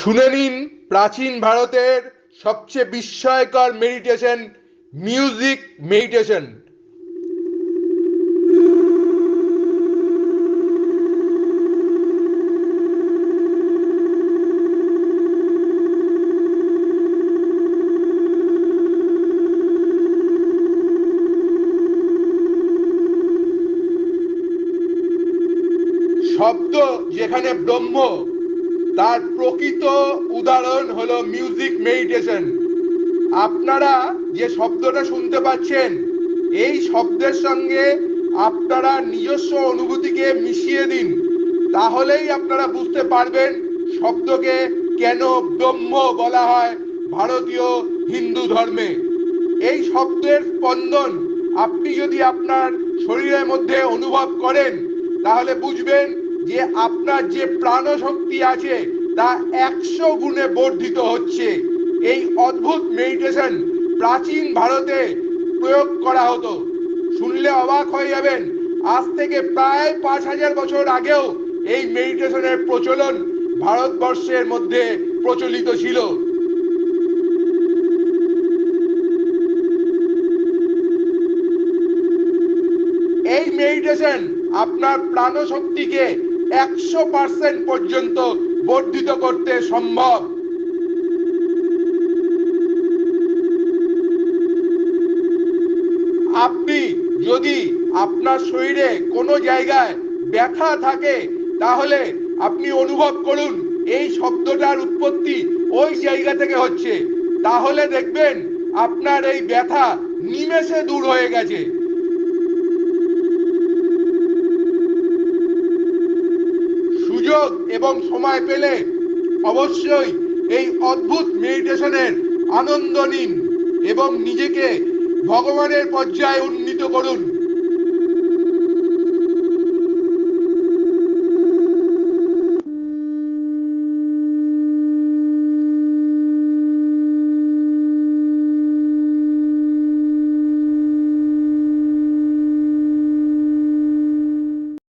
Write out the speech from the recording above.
শুনে নিন প্রাচীন ভারতের সবচেয়ে বিস্ময়কর মেডিটেশন মিউজিক মেডিটেশন শব্দ যেখানে ব্রহ্ম তার প্রকৃত উদাহরণ হলো মিউজিক মেডিটেশন আপনারা যে শব্দটা শুনতে পাচ্ছেন, এই শব্দের সঙ্গে আপনারা নিজস্ব অনুভূতিকে মিশিয়ে দিন। তাহলেই আপনারা বুঝতে পারবেন শব্দকে কেন ব্রহ্ম বলা হয় ভারতীয় হিন্দু ধর্মে। এই শব্দের স্পন্দন আপনি যদি আপনার শরীরের মধ্যে অনুভব করেন, তাহলে বুঝবেন যে আপনার যে প্রাণশক্তি আছে তা একশো গুণে বর্ধিত হচ্ছে। এই অদ্ভুত মেডিটেশন প্রাচীন ভারতে প্রয়োগ করা হতো। শুনলে অবাক হয়ে যাবেন, আজ থেকে প্রায় পাঁচ হাজার বছর আগেও এই মেডিটেশনের প্রচলন ভারতবর্ষের মধ্যে প্রচলিত ছিল। এই মেডিটেশন আপনার প্রাণশক্তিকে একশো পার্সেন্ট পর্যন্ত বর্ধিত করতে সম্ভব। আপনি যদি আপনার শরীরে কোনো জায়গায় ব্যথা থাকে, তাহলে আপনি অনুভব করুন, এই শব্দটার উৎপত্তি ওই জায়গা থেকে হচ্ছে। তাহলে দেখবেন আপনার এই ব্যথা নিমেষে দূর হয়ে গেছে। সুযোগ এবং সময় পেলে অবশ্যই এই অদ্ভুত মেডিটেশনের আনন্দ নিন এবং নিজেকে ভগবানের পর্যায়ে উন্নীত করুন।